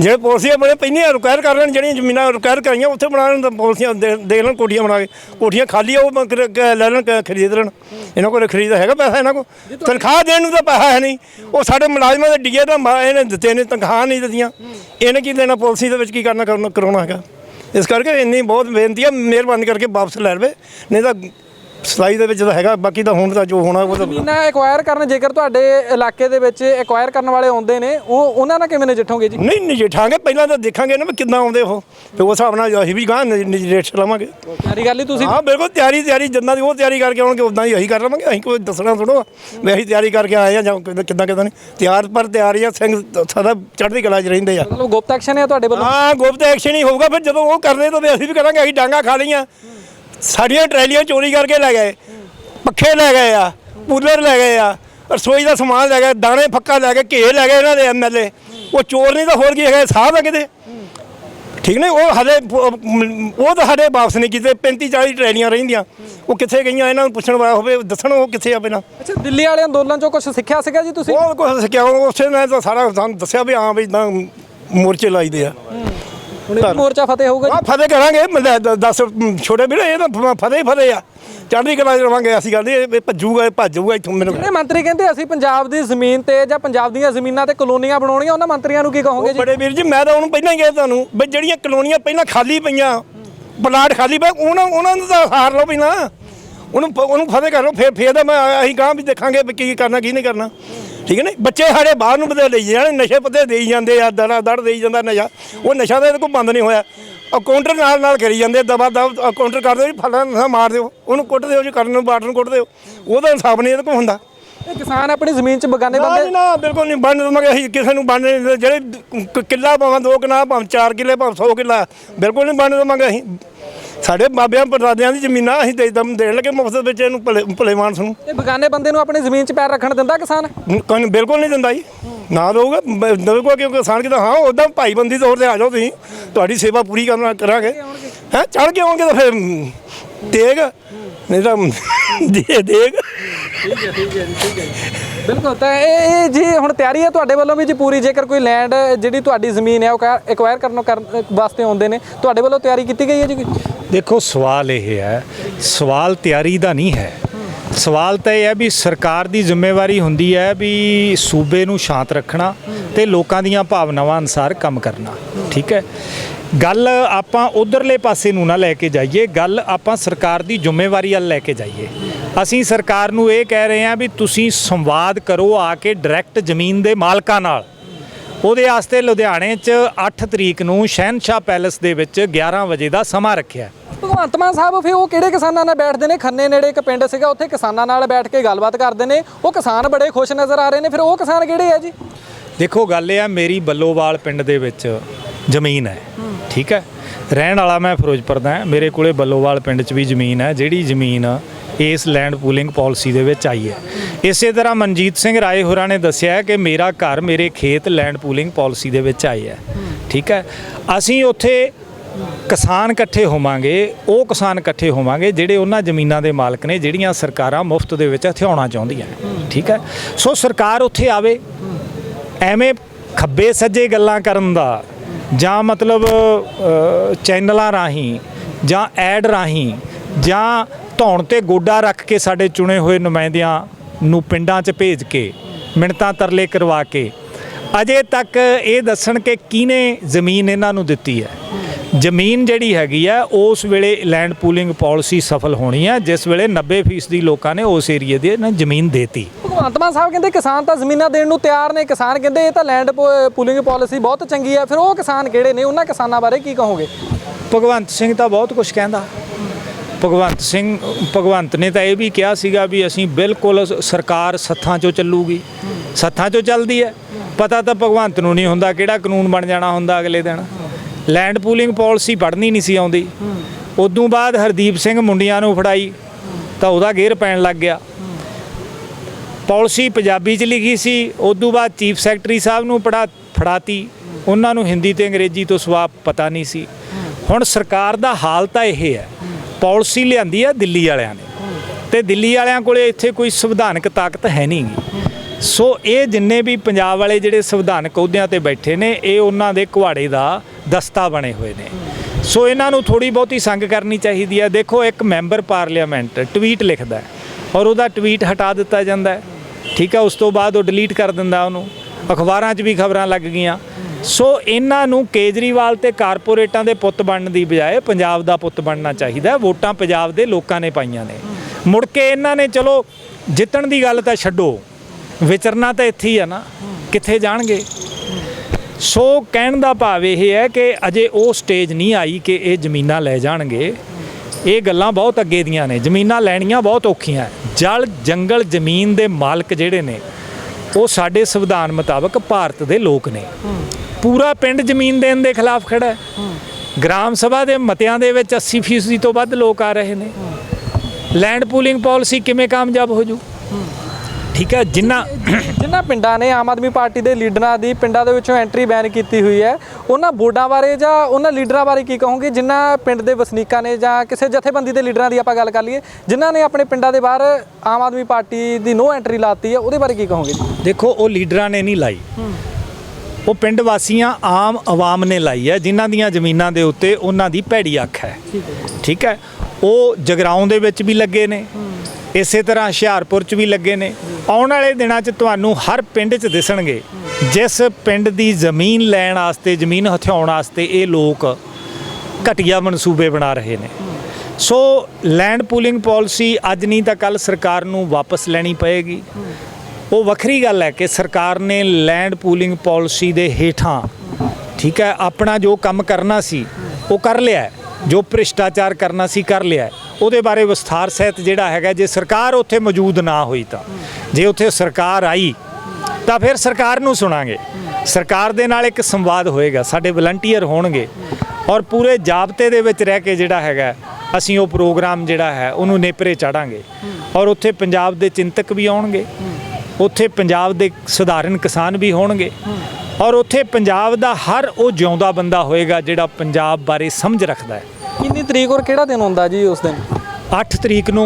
ਜਿਹੜੇ ਪਾਲਿਸੀਆਂ ਬੜੇ ਪਹਿਲੀਆਂ ਰਿਕੁਆਇਰ ਕਰ ਲੈਣ ਜਿਹੜੀਆਂ ਜ਼ਮੀਨਾਂ ਰਿਕੁਆਇਰ ਕਰਾਈਆਂ ਉੱਥੇ ਬਣਾ ਲੈਣ ਪਾਲਿਸੀਆਂ ਦੇ ਦੇ ਲੈਣ ਕੋਠੀਆਂ ਬਣਾ ਕੇ ਕੋਠੀਆਂ ਖਾਲੀ ਆ ਉਹ ਲੈ ਲੈਣ ਖਰੀਦ ਲੈਣ। ਇਹਨਾਂ ਕੋਲ ਖਰੀਦ ਹੈਗਾ ਪੈਸਾ ਇਹਨਾਂ ਕੋਲ? ਤਨਖਾਹ ਦੇਣ ਨੂੰ ਤਾਂ ਪੈਸਾ ਹੈ ਨਹੀਂ। ਉਹ ਸਾਡੇ ਮੁਲਾਜ਼ਮਾਂ ਦੇ ਡੀਏ ਤਾਂ ਮ- ਇਹਨੇ ਦਿੱਤੇ ਨੇ ਤਨਖਾਹ ਨਹੀਂ ਦਿੱਤੀਆਂ। ਇਹਨੇ ਕੀ ਲੈਣਾ ਪਾਲਿਸੀ ਦੇ ਵਿੱਚ ਕੀ ਕਰਨਾ ਕਰਨਾ- ਕਰਾਉਣਾ ਹੈਗਾ। ਇਸ ਕਰਕੇ ਇੰਨੀ ਬਹੁਤ ਬੇਨਤੀ ਹੈ ਮਿਹਰਬਾਨੀ ਕਰਕੇ ਵਾਪਸ ਲੈ ਲਵੇ ਨਹੀਂ ਤਾਂ ਸਲਾਈ ਦੇ ਵਿੱਚ ਤਾਂ ਹੈਗਾ ਬਾਕੀ ਤਾਂ ਹੁਣ ਤਾਂ ਜੋ ਹੋਣਾ ਉਹ ਤਾਂ ਜ਼ਮੀਨਾਂ ਐਕਵਾਇਰ ਕਰਨ ਜੇਕਰ ਤੁਹਾਡੇ ਇਲਾਕੇ ਦੇ ਵਿੱਚ ਐਕਵਾਇਰ ਕਰਨ ਵਾਲੇ ਆਉਂਦੇ ਨੇ ਉਹ ਉਹਨਾਂ ਨਾਲ ਕਿਵੇਂ ਨਜਿੱਠੋਗੇ ਜੀ? ਨਹੀਂ ਨਜਿਠਾਂਗੇ ਪਹਿਲਾਂ ਤਾਂ ਦੇਖਾਂਗੇ ਨਾ ਵੀ ਕਿੱਦਾਂ ਆਉਂਦੇ ਉਹ। ਤੇ ਉਸ ਹਿਸਾਬ ਨਾਲ ਅਸੀਂ ਵੀ ਗਾਂ ਨਜਿਠ ਲਵਾਂਗੇ। ਤਿਆਰੀ ਕਰ ਲਈ ਤੁਸੀਂ? ਹਾਂ ਬਿਲਕੁਲ ਤਿਆਰੀ ਤਿਆਰੀ ਜਿੰਨਾ ਦੀ ਉਹ ਤਿਆਰੀ ਕਰਕੇ ਆਉਣਗੇ ਉਦਾਂ ਹੀ ਅਸੀਂ ਕਰ ਲਵਾਂਗੇ। ਅਸੀਂ ਕੋਈ ਦੱਸਣਾ ਥੋੜੋ ਵੀ ਅਸੀਂ ਤਿਆਰੀ ਕਰਕੇ ਆਏ ਆ ਜਾਂ ਕਿੱਦਾਂ ਕਿੱਦਾਂ ਕਿੱਦਾਂ ਨਹੀਂ। ਤਿਆਰ ਪਰ ਤਿਆਰੀ ਆ ਸਿੰਘ ਸਦਾ ਚੜ੍ਹਦੀ ਕਲਾ 'ਚ ਰਹਿੰਦੇ ਆ। ਮਤਲਬ ਗੁਪਤ ਐਕਸ਼ਨ ਹੈ ਤੁਹਾਡੇ ਵੱਲੋਂ? ਹਾਂ ਗੁਪਤ ਐਕਸ਼ਨ ਹੀ ਹੋਊਗਾ ਫਿਰ ਜਦੋਂ ਉਹ ਕਰਨੇ ਤਾਂ ਵੀ ਅਸੀਂ ਵੀ ਕਰਾਂਗੇ ਅਸੀਂ ਡਾਂਗਾ ਖਾ ਲਈਆਂ। ਸਾਡੀਆਂ ਟਰੈਲੀਆਂ ਚੋਰੀ ਕਰਕੇ ਲੈ ਗਏ। ਪੱਖੇ ਲੈ ਗਏ ਆ ਕੂਲਰ ਲੈ ਗਏ ਆ ਰਸੋਈ ਦਾ ਸਮਾਨ ਲੈ ਗਏ ਦਾਣੇ ਫੱਕਾ ਲੈ ਗਏ ਘੇ ਲੈ ਗਏ ਇਹਨਾਂ ਦੇ ਐਮਐਲਏ ਉਹ ਚੋਰ ਨਹੀਂ ਤਾਂ ਹੋਰ ਕੀ ਹੈਗਾ ਸਾਹਬ ਹੈ ਕਿਤੇ। ਠੀਕ ਨੇ ਉਹ ਹਲੇ ਉਹ ਤਾਂ ਸਾਡੇ ਵਾਪਸ ਨਹੀਂ ਕੀਤੇ 35 40 ਟਰੈਲੀਆਂ ਰਹਿੰਦੀਆਂ। ਉਹ ਕਿੱਥੇ ਗਈਆਂ ਇਹਨਾਂ ਨੂੰ ਪੁੱਛਣ ਵਾਲਾ ਹੋਵੇ ਦੱਸਣ ਉਹ ਕਿੱਥੇ ਆ ਪਹਿਲਾਂ ਅੱਛਾ ਦਿੱਲੀ ਵਾਲੇ ਅੰਦੋਲਨ ਚੋਂ ਕੁਝ ਸਿੱਖਿਆ ਸੀਗਾ ਜੀ ਤੁਸੀਂ? ਉਹ ਕੁਝ ਸਿੱਖਿਆ ਉਸੇ ਨੇ ਤਾਂ ਸਾਰਾ ਸਾਨੂੰ ਦੱਸਿਆ ਵੀ ਹਾਂ ਵੀ ਇਦਾਂ ਮੋਰਚੇ ਲਾਈਦੇ ਆ। ਹੁਣ ਇਹ ਮੋਰਚਾ ਫਤਿਹ ਹੋਊਗਾ ਆ ਫਤਿਹ ਕਰਾਂਗੇ ਮੈਂ ਦ- ਦੱਸ ਮ, ਛੋਟੇ ਵੀਰੇ ਇਹ ਤਾਂ ਫ- ਫਤਿਹ ਹੀ ਫਤਿਹ ਆ। ਚੜ੍ਹਦੀ ਕਲਾ 'ਚ ਰਵਾਂਗੇ ਅਸੀਂ ਗੱਲ ਨਹੀਂ ਇਹ ਇਹ ਭੱਜੂਗਾ ਇਹ ਭੱਜੂਗਾ ਇੱਥੋਂ ਮੈਨੂੰ। ਜਿਹੜੇ ਮੰਤਰੀ ਕਹਿੰਦੇ ਅਸੀਂ ਪੰਜਾਬ ਦੀ ਜ਼ਮੀਨ ਤੇ ਜਾਂ ਪੰਜਾਬ ਦੀਆਂ ਜ਼ਮੀਨਾਂ ਤੇ ਕਲੋਨੀਆਂ ਬਣਾਉਣੀਆਂ ਉਹਨਾਂ ਮੰਤਰੀਆਂ ਨੂੰ ਕੀ ਕਹੋਗੇ ਜੀ? ਬੜੇ ਵੀਰ ਜੀ ਮੈਂ ਤਾਂ ਉਹਨੂੰ ਪਹਿਲਾਂ ਹੀ ਕਿਹਾ ਤੁਹਾਨੂੰ ਵੀ ਜਿਹੜੀਆਂ ਕਲੋਨੀਆਂ ਪਹਿਲਾਂ ਖਾਲੀ ਪਈਆਂ ਪਲਾਟ ਖਾਲੀ ਪਏ ਉਹਨਾਂ ਉਹਨਾਂ ਨੂੰ ਤਾਂ ਹਾਰ ਲਓ ਪਹਿਲਾਂ। ਉਹਨੂੰ ਪ- ਉਹਨੂੰ ਫਤਿਹ ਕਰ ਲਓ ਫਿਰ ਫਿਰ ਤਾਂ ਮੈਂ ਅਸੀਂ ਗਾਂ ਵੀ ਦੇਖਾਂਗੇ ਵੀ ਕੀ ਕਰਨਾ ਕੀ ਨਹੀਂ ਕਰਨਾ। ਠੀਕ ਹੈ ਨਾ? ਬੱਚੇ ਸਾਡੇ ਬਾਹਰ ਨੂੰ ਬਦੇ ਲਈ ਜਾਣ ਨਸ਼ੇ ਪੱਤੇ ਦੇਈ ਜਾਂਦੇ ਆ ਦੜਾ ਦੜ ਦੇਈ ਜਾਂਦਾ ਨਸ਼ਾ। ਉਹ ਨਸ਼ਾ ਤਾਂ ਇਹਦੇ ਕੋਲ ਬੰਦ ਨਹੀਂ ਹੋਇਆ। ਉਹ ਕਾਊਂਟਰ ਨਾਲ ਨਾਲ ਕਰੀ ਜਾਂਦੇ ਦਬਾ ਦਬ ਕਾਊਂਟਰ ਕਰ ਦਿਓ ਜੀ ਫਲਾਂ ਨਸ਼ਾ ਮਾਰ ਦਿਓ ਉਹਨੂੰ ਕੁੱਟ ਦਿਓ ਜੀ ਕਰਨ ਨੂੰ ਬਾਟ ਨੂੰ ਕੁੱਟ ਦਿਓ। ਉਹਦਾ ਇਨਸਾਫ ਨਹੀਂ ਇਹਦੇ ਕੋਲ ਹੁੰਦਾ। ਇਹ ਕਿਸਾਨ ਆਪਣੀ ਜ਼ਮੀਨ 'ਚ ਬਗਾਨੇ ਬੰਦੇ ਨਾ ਬਿਲਕੁਲ ਨਹੀਂ ਬੰਨ ਦਵਾਂਗੇ ਅਸੀਂ ਕਿਸੇ ਨੂੰ ਬੰਨ। ਜਿਹੜੇ ਕਿੱਲਾ ਭਾਵੇਂ ਦੋ ਕਿੱਲਾ ਭਾਵੇਂ ਚਾਰ ਕਿੱਲੇ ਭਾਵੇਂ 100 ਕਿੱਲਾ ਬਿਲਕੁਲ ਨਹੀਂ ਬੰਨ ਦਵਾਂਗੇ ਅਸੀਂ ਸਾਡੇ ਬਾਬਿਆਂ ਪਰਦਾਦਿਆਂ ਦੀ ਜ਼ਮੀਨਾਂ ਅਸੀਂ ਦੇ ਦਮ ਦੇਣ ਲੱਗੇ ਮੁਫਤ ਵਿੱਚ ਇਹਨੂੰ ਭਲੇ ਭਲੇ ਮਾਨਸ ਨੂੰ ਇਹ ਬਗਾਨੇ ਬੰਦੇ ਨੂੰ ਆਪਣੀ ਜ਼ਮੀਨ 'ਚ ਪੈਰ ਰੱਖਣ ਦਿੰਦਾ ਕਿਸਾਨ? ਕੋਈ ਨਹੀਂ, ਬਿਲਕੁਲ ਨਹੀਂ ਦਿੰਦਾ ਜੀ। ਨਾ ਦਊਗਾ ਬ- ਦਊਗਾ ਕਿਉਂਕਿ ਕਿਸਾਨ ਕਿਤਾ ਹਾਂ ਉਦਾਂ ਭਾਈਬੰਦੀ ਤੌਰ ਤੇ ਆ ਜਾਓ ਤੁਸੀਂ। ਤੁਹਾਡੀ ਸੇਵਾ ਪੂਰੀ ਕਰਨਾ ਕਰਾਂਗੇ। ਹੈ ਚੜ ਕੇ ਆਉਣਗੇ ਤਾਂ ਫਿਰ ਮ, ਦੇਗ ਨਹੀਂ ਤਾਂ ਦੇ ਦੇਗ। ਬਿਲਕੁਲ ਤਾਂ ਇਹ ਇਹ ਜੀ ਹੁਣ ਤਿਆਰੀ ਹੈ ਤੁਹਾਡੇ ਵੱਲੋਂ ਵੀ ਜੀ ਪੂਰੀ? ਜੇਕਰ ਕੋਈ ਲੈਂਡ ਜਿਹੜੀ ਤੁਹਾਡੀ ਜ਼ਮੀਨ ਹੈ ਉਹ ਐਕਵਾਇਰ ਕਰਨ ਕਰਨ ਵਾਸਤੇ ਆਉਂਦੇ ਨੇ ਤੁਹਾਡੇ ਵੱਲੋਂ ਤਿਆਰੀ ਕੀਤੀ ਗਈ ਹੈ ਜੀ ਕੋਈ? ਦੇਖੋ, ਸਵਾਲ ਇਹ ਹੈ, ਸਵਾਲ ਤਿਆਰੀ ਦਾ ਨਹੀਂ ਹੈ। ਸਵਾਲ ਤਾਂ ਇਹ ਹੈ ਵੀ ਸਰਕਾਰ ਦੀ ਜ਼ਿੰਮੇਵਾਰੀ ਹੁੰਦੀ ਹੈ ਵੀ ਸੂਬੇ ਨੂੰ ਸ਼ਾਂਤ ਰੱਖਣਾ ਤੇ ਲੋਕਾਂ ਦੀਆਂ ਭਾਵਨਾਵਾਂ ਅਨੁਸਾਰ ਕੰਮ ਕਰਨਾ, ਠੀਕ ਹੈ? ਗੱਲ ਆਪਾਂ ਉਧਰਲੇ ਪਾਸੇ ਨੂੰ ਨਾ ਲੈ ਕੇ ਜਾਈਏ, ਗੱਲ ਆਪਾਂ ਸਰਕਾਰ ਦੀ ਜ਼ਿੰਮੇਵਾਰੀ ਵੱਲ ਲੈ ਕੇ ਜਾਈਏ। ਅਸੀਂ ਸਰਕਾਰ ਨੂੰ ਇਹ ਕਹਿ ਰਹੇ ਹਾਂ ਵੀ ਤੁਸੀਂ ਸੰਵਾਦ ਕਰੋ ਆ ਕੇ ਡਾਇਰੈਕਟ ਜ਼ਮੀਨ ਦੇ ਮਾਲਕਾਂ ਨਾਲ। ਉਹਦੇ ਵਾਸਤੇ ਲੁਧਿਆਣੇ 'ਚ 8 ਤਰੀਕ ਨੂੰ ਸ਼ਹਿਨਸ਼ਾਹ ਪੈਲੇਸ ਦੇ ਵਿੱਚ 11 ਵਜੇ ਦਾ ਸਮਾਂ ਰੱਖਿਆ। ਭਗਵੰਤ ਮਾਨ ਸਾਹਿਬ ਫਿਰ ਉਹ ਕਿਹੜੇ ਕਿਸਾਨਾਂ ਨਾਲ ਬੈਠਦੇ ਨੇ? ਖੰਨੇ ਨੇੜੇ ਇੱਕ ਪਿੰਡ ਸੀਗਾ ਉੱਥੇ ਕਿਸਾਨਾਂ ਨਾਲ ਬੈਠ ਕੇ ਗੱਲਬਾਤ ਕਰਦੇ ਨੇ। ਉਹ ਕਿਸਾਨ ਬੜੇ ਖੁਸ਼ ਨਜ਼ਰ ਆ ਰਹੇ ਨੇ। ਫਿਰ ਉਹ ਕਿਸਾਨ ਕਿਹੜੇ ਆ ਜੀ? ਦੇਖੋ ਗੱਲ ਇਹ ਆ ਮੇਰੀ ਬੱਲੋਵਾਲ ਪਿੰਡ ਦੇ ਵਿੱਚ ਜ਼ਮੀਨ ਹੈ। ਠੀਕ ਹੈ? ਰਹਿਣ ਵਾਲਾ ਮੈਂ ਫਿਰੋਜ਼ਪੁਰ ਦਾ। ਮੇਰੇ ਕੋਲੇ ਬੱਲੋਵਾਲ ਪਿੰਡ 'ਚ ਵੀ ਜ਼ਮੀਨ ਹੈ ਜਿਹੜੀ ਜ਼ਮੀਨ ਇਸ ਲੈਂਡ ਪੂਲਿੰਗ ਪਾਲਿਸੀ ਦੇ ਵਿੱਚ ਆਈ ਹੈ। ਇਸੇ ਤਰ੍ਹਾਂ ਮਨਜੀਤ ਸਿੰਘ ਰਾਏ ਹੋਰਾਂ ਨੇ ਦੱਸਿਆ ਕਿ ਮੇਰਾ ਘਰ ਮੇਰੇ ਖੇਤ ਲੈਂਡ ਪੂਲਿੰਗ ਪਾਲਿਸੀ ਦੇ ਵਿੱਚ ਆਈ ਹੈ। ਠੀਕ ਹੈ? ਅਸੀਂ ਉੱਥੇ ਕਿਸਾਨ ਇਕੱਠੇ ਹੋਵਾਂਗੇ, ਉਹ ਕਿਸਾਨ ਇਕੱਠੇ ਹੋਵਾਂਗੇ ਜਿਹੜੇ ਉਹਨਾਂ ਜ਼ਮੀਨਾਂ ਦੇ ਮਾਲਕ ਨੇ, ਜਿਹੜੀਆਂ ਸਰਕਾਰਾਂ ਮੁਫਤ ਦੇ ਵਿੱਚ ਹਥਿਆਉਣਾ ਚਾਹੁੰਦੀਆਂ ਠੀਕ ਹੈ? ਸੋ ਸਰਕਾਰ ਉੱਥੇ ਆਵੇ, ਐਵੇਂ ਖੱਬੇ ਸੱਜੇ ਗੱਲਾਂ ਕਰਨ ਦਾ, ਜਾਂ ਮਤਲਬ ਚੈਨਲਾਂ ਰਾਹੀਂ, ਜਾਂ ਐਡ ਰਾਹੀਂ, ਜਾਂ ਧੌਣ ਤੇ ਗੋਡਾ ਰੱਖ ਕੇ ਸਾਡੇ ਚੁਣੇ ਹੋਏ ਨੁਮਾਇੰਦਿਆਂ ਨੂੰ ਪਿੰਡਾਂ 'ਚ ਭੇਜ ਕੇ ਮਿੰਟਾਂ ਤਰਲੇ ਕਰਵਾ ਕੇ, ਅਜੇ ਤੱਕ ਇਹ ਦੱਸਣ ਕਿ ਕਿਹਨੇ ਜ਼ਮੀਨ ਇਹਨਾਂ ਨੂੰ ਦਿੱਤੀ ਹੈ? ਜ਼ਮੀਨ ਜਿਹੜੀ ਹੈਗੀ ਆ ਉਸ ਵੇਲੇ ਲੈਂਡ ਪੂਲਿੰਗ ਪਾਲਿਸੀ ਸਫਲ ਹੋਣੀ ਆ ਜਿਸ ਵੇਲੇ 90% ਦੀ ਲੋਕਾਂ ਨੇ ਉਸ ਏਰੀਏ ਦੇ ਨਾ ਜ਼ਮੀਨ ਦੇਤੀ। ਭਗਵੰਤ ਮਾਨ ਸਾਹਿਬ ਕਹਿੰਦੇ ਕਿਸਾਨ ਤਾਂ ਜ਼ਮੀਨਾਂ ਦੇਣ ਨੂੰ ਤਿਆਰ ਨੇ ਕਿਸਾਨ ਕਹਿੰਦੇ ਇਹ ਤਾਂ ਲੈਂਡ ਪੂਲਿੰਗ ਪਾਲਿਸੀ ਬਹੁਤ ਚੰਗੀ ਹੈ ਫਿਰ ਉਹ ਕਿਸਾਨ ਕਿਹੜੇ ਨੇ ਉਹਨਾਂ ਕਿਸਾਨਾਂ ਬਾਰੇ ਕੀ ਕਹੋਗੇ? ਭਗਵੰਤ ਸਿੰਘ ਤਾਂ ਬਹੁਤ ਕੁਝ ਕਹਿੰਦਾ। ਭਗਵੰਤ ਸਿੰਘ ਭਗਵੰਤ ਨੇ ਤਾਂ ਇਹ ਵੀ ਕਿਹਾ ਸੀਗਾ ਵੀ ਅਸੀਂ ਬਿਲਕੁਲ ਸਰਕਾਰ ਸੱਥਾਂ ਚੋਂ ਚੱਲੂਗੀ। ਸੱਥਾਂ 'ਚੋਂ ਚੱਲਦੀ ਹੈ। ਪਤਾ ਤਾਂ ਭਗਵੰਤ ਨੂੰ ਨਹੀਂ ਹੁੰਦਾ ਕਿਹੜਾ ਕਾਨੂੰਨ ਬਣ ਜਾਣਾ ਹੁੰਦਾ ਅਗਲੇ ਦਿਨ। ਲੈਂਡ ਪੂਲਿੰਗ ਪਾਲਿਸੀ ਪੜ੍ਹਨੀ ਨਹੀਂ ਸੀ ਆਉਂਦੀ। ਉਦੋਂ ਬਾਅਦ ਹਰਦੀਪ ਸਿੰਘ ਮੁੰਡਿਆਂ ਨੂੰ ਫੜਾਈ, ਤਾਂ ਉਹਦਾ ਗੇਰ ਪੈਣ ਲੱਗ ਗਿਆ। ਪਾਲਿਸੀ ਪੰਜਾਬੀ 'ਚ ਲਿਖੀ ਸੀ, ਉਦੋਂ ਬਾਅਦ ਚੀਫ ਸੈਕਟਰੀ ਸਾਹਿਬ ਨੂੰ ਪੜਾ, ਫੜਾਤੀ। ਉਹਨਾਂ ਨੂੰ ਹਿੰਦੀ ਤੇ ਅੰਗਰੇਜ਼ੀ ਤੋਂ ਸਵਾ ਪਤਾ ਨਹੀਂ ਸੀ। ਹੁਣ ਸਰਕਾਰ ਦਾ ਹਾਲ ਤਾਂ ਇਹ ਹੈ ਪਾਲਿਸੀ ਲਿਆਂਦੀ ਹੈ ਦਿੱਲੀ ਵਾਲਿਆਂ ਨੇ। ਤੇ ਦਿੱਲੀ ਵਾਲਿਆਂ ਕੋਲੇ ਇੱਥੇ ਕੋਈ ਸੰਵਿਧਾਨਕ ਤਾਕਤ ਹੈ ਨਹੀਂਗੀ ਸੋ ਇਹ ਜਿੰਨੇ ਵੀ ਪੰਜਾਬ ਵਾਲੇ ਜਿਹੜੇ ਸੰਵਿਧਾਨਕ ਅਹੁਦਿਆਂ ਤੇ ਬੈਠੇ ਨੇ, ਇਹ ਉਹਨਾਂ ਦੇ ਕੁਹਾੜੇ ਦਾ ਦਸਤਾ ਬਣੇ ਹੋਏ ਨੇ। ਸੋ ਇਹਨਾਂ ਨੂੰ ਥੋੜੀ ਬਹੁਤੀ ਸੰਗ ਕਰਨੀ ਚਾਹੀਦੀ ਹੈ। ਦੇਖੋ, ਇੱਕ ਮੈਂਬਰ ਪਾਰਲੀਮੈਂਟ ਟਵੀਟ ਲਿਖਦਾ ਔਰ ਉਹਦਾ ਟਵੀਟ ਹਟਾ ਦਿੱਤਾ ਜਾਂਦਾ ਹੈ। ਠੀਕ ਹੈ, ਉਸ ਤੋਂ ਬਾਅਦ ਉਹ ਡਿਲੀਟ ਕਰ ਦਿੰਦਾ ਉਹਨੂੰ। ਅਖਬਾਰਾਂ 'ਚ ਵੀ ਖਬਰਾਂ ਲੱਗ ਗਈਆਂ। ਸੋ ਇਹਨਾਂ ਨੂੰ ਕੇਜਰੀਵਾਲ ਤੇ ਕਾਰਪੋਰੇਟਾਂ ਦੇ ਪੁੱਤ ਬਣਨ ਦੀ ਬਜਾਏ ਪੰਜਾਬ ਦਾ ਪੁੱਤ ਬਣਨਾ ਚਾਹੀਦਾ ਵੋਟਾਂ ਪੰਜਾਬ ਦੇ ਲੋਕਾਂ ਨੇ ਪਾਈਆਂ ਨੇ। ਮੁੜ ਕੇ ਇਹਨਾਂ ਨੇ, ਚਲੋ, ਜਿੱਤਣ ਦੀ ਗੱਲ ਤਾਂ ਛੱਡੋ। ਵਿਚਰਨਾ ਤਾਂ ਇੱਥੇ ਹੀ ਆ ਨਾ। ਕਿੱਥੇ ਜਾਣਗੇ? ਸੋ ਕਹਿਣ ਦਾ ਭਾਵ ਇਹ ਹੈ ਕਿ ਅਜੇ ਉਹ ਸਟੇਜ ਨਹੀਂ ਆਈ ਕਿ ਇਹ ਜ਼ਮੀਨਾਂ ਲੈ ਜਾਣਗੇ। ਇਹ ਗੱਲਾਂ ਬਹੁਤ ਅੱਗੇ ਦੀਆਂ ਨੇ। ਜ਼ਮੀਨਾਂ ਲੈਣੀਆਂ ਬਹੁਤ ਔਖੀਆਂ। ਜਲ ਜੰਗਲ ਜ਼ਮੀਨ ਦੇ ਮਾਲਕ ਜਿਹੜੇ ਨੇ ਉਹ ਸਾਡੇ ਸੰਵਿਧਾਨ ਮੁਤਾਬਕ ਭਾਰਤ ਦੇ ਲੋਕ ਨੇ। ਪੂਰਾ ਪਿੰਡ ਜ਼ਮੀਨ ਦੇਣ ਦੇ ਖਿਲਾਫ ਖੜਾ ਹੈ। ਗ੍ਰਾਮ ਸਭਾ ਦੇ ਮਤਿਆਂ ਦੇ ਵਿੱਚ 80% ਤੋਂ ਵੱਧ ਲੋਕ ਆ ਰਹੇ ਨੇ। ਲੈਂਡ ਪੂਲਿੰਗ ਪਾਲਿਸੀ ਕਿਵੇਂ ਕਾਮਯਾਬ ਹੋ ਜੂ? ਠੀਕ ਹੈ ਜਿੰਨਾ ਜਿਨ੍ਹਾਂ ਪਿੰਡਾਂ ਨੇ ਆਮ ਆਦਮੀ ਪਾਰਟੀ ਦੇ ਲੀਡਰਾਂ ਦੀ ਪਿੰਡਾਂ ਦੇ ਵਿੱਚੋਂ ਐਂਟਰੀ ਬੈਨ ਕੀਤੀ ਹੋਈ ਹੈ ਉਹਨਾਂ ਬੋਰਡਾਂ ਬਾਰੇ ਜਾਂ ਉਹਨਾਂ ਲੀਡਰਾਂ ਬਾਰੇ ਕੀ ਕਹੋਗੇ? ਜਿਨ੍ਹਾਂ ਪਿੰਡ ਦੇ ਵਸਨੀਕਾਂ ਨੇ ਜਾਂ ਕਿਸੇ ਜਥੇਬੰਦੀ ਦੇ ਲੀਡਰਾਂ ਦੀ ਆਪਾਂ ਗੱਲ ਕਰ ਲਈਏ ਜਿਨ੍ਹਾਂ ਨੇ ਆਪਣੇ ਪਿੰਡਾਂ ਦੇ ਬਾਹਰ ਆਮ ਆਦਮੀ ਪਾਰਟੀ ਦੀ ਨੋ ਐਂਟਰੀ ਲਾਤੀ ਹੈ ਉਹਦੇ ਬਾਰੇ ਕੀ ਕਹੋਗੇ ਦੇਖੋ ਉਹ ਲੀਡਰਾਂ ਨੇ ਨਹੀਂ ਲਾਈ। ਉਹ ਪਿੰਡ ਵਾਸੀਆਂ ਆਮ ਆਵਾਮ ਨੇ ਲਾਈ ਹੈ ਜਿਨ੍ਹਾਂ ਦੀਆਂ ਜ਼ਮੀਨਾਂ ਦੇ ਉੱਤੇ ਉਹਨਾਂ ਦੀ ਭੈੜੀ ਅੱਖ ਹੈ। ਠੀਕ ਹੈ। ਉਹ ਜਗਰਾਉਂ ਦੇ ਵਿੱਚ ਵੀ ਲੱਗੇ ਨੇ। ਇਸੇ ਤਰ੍ਹਾਂ ਹੁਸ਼ਿਆਰਪੁਰ 'ਚ ਵੀ ਲੱਗੇ ਨੇ। ਆਉਣ ਵਾਲੇ ਦਿਨਾਂ 'ਚ ਤੁਹਾਨੂੰ ਹਰ ਪਿੰਡ 'ਚ ਦਿਸਣਗੇ। ਜਿਸ ਪਿੰਡ ਦੀ ਜ਼ਮੀਨ ਲੈਣ ਵਾਸਤੇ, ਜ਼ਮੀਨ ਹਥਿਆਉਣ ਵਾਸਤੇ ਇਹ ਲੋਕ ਘਟੀਆ ਮਨਸੂਬੇ ਬਣਾ ਰਹੇ ਨੇ। ਸੋ ਲੈਂਡ ਪੂਲਿੰਗ ਪਾਲਿਸੀ ਅੱਜ ਨਹੀਂ ਤਾਂ ਕੱਲ ਸਰਕਾਰ ਨੂੰ ਵਾਪਸ ਲੈਣੀ ਪਏਗੀ। ਉਹ ਵੱਖਰੀ ਗੱਲ ਹੈ ਕਿ ਸਰਕਾਰ ਨੇ ਲੈਂਡ ਪੂਲਿੰਗ ਪਾਲਿਸੀ ਦੇ ਹੇਠਾਂ ਠੀਕ ਹੈ, ਆਪਣਾ ਜੋ ਕੰਮ ਕਰਨਾ ਸੀ, ਉਹ ਕਰ ਲਿਆ ਜੋ ਭ੍ਰਿਸ਼ਟਾਚਾਰ ਕਰਨਾ ਸੀ ਕਰ ਲਿਆ ਉਹਦੇ ਬਾਰੇ ਵਿਸਥਾਰ ਸਹਿਤ ਜਿਹੜਾ ਹੈਗਾ, ਜੇ ਸਰਕਾਰ ਉੱਥੇ ਮੌਜੂਦ ਨਾ ਹੋਈ ਤਾਂ, ਜੇ ਉੱਥੇ ਸਰਕਾਰ ਆਈ, ਤਾਂ ਫਿਰ ਸਰਕਾਰ ਨੂੰ ਸੁਣਾਂਗੇ। ਸਰਕਾਰ ਦੇ ਨਾਲ ਇੱਕ ਸੰਵਾਦ ਹੋਏਗਾ, ਸਾਡੇ ਵਲੰਟੀਅਰ ਹੋਣਗੇ। ਔਰ ਪੂਰੇ ਜਾਬਤੇ ਦੇ ਵਿੱਚ ਰਹਿ ਕੇ ਜਿਹੜਾ ਹੈਗਾ, ਅਸੀਂ ਉਹ ਪ੍ਰੋਗਰਾਮ ਜਿਹੜਾ ਹੈ, ਉਹਨੂੰ ਨੇਪਰੇ ਚਾੜਾਂਗੇ। ਔਰ ਉੱਥੇ ਪੰਜਾਬ ਦੇ ਚਿੰਤਕ ਵੀ ਆਉਣਗੇ। ਉੱਥੇ ਪੰਜਾਬ ਦੇ ਸਧਾਰਨ ਕਿਸਾਨ ਵੀ ਹੋਣਗੇ। ਔਰ ਉੱਥੇ ਪੰਜਾਬ ਦਾ ਹਰ ਉਹ ਜਿਉਂਦਾ ਬੰਦਾ ਹੋਏਗਾ ਜਿਹੜਾ ਪੰਜਾਬ ਬਾਰੇ ਸਮਝ ਰੱਖਦਾ ਹੈ। ਕਿੰਨੀ ਤਰੀਕ ਔਰ ਕਿਹੜਾ ਦਿਨ ਹੁੰਦਾ ਜੀ ਉਸ ਦਿਨ? 8 ਤਰੀਕ ਨੂੰ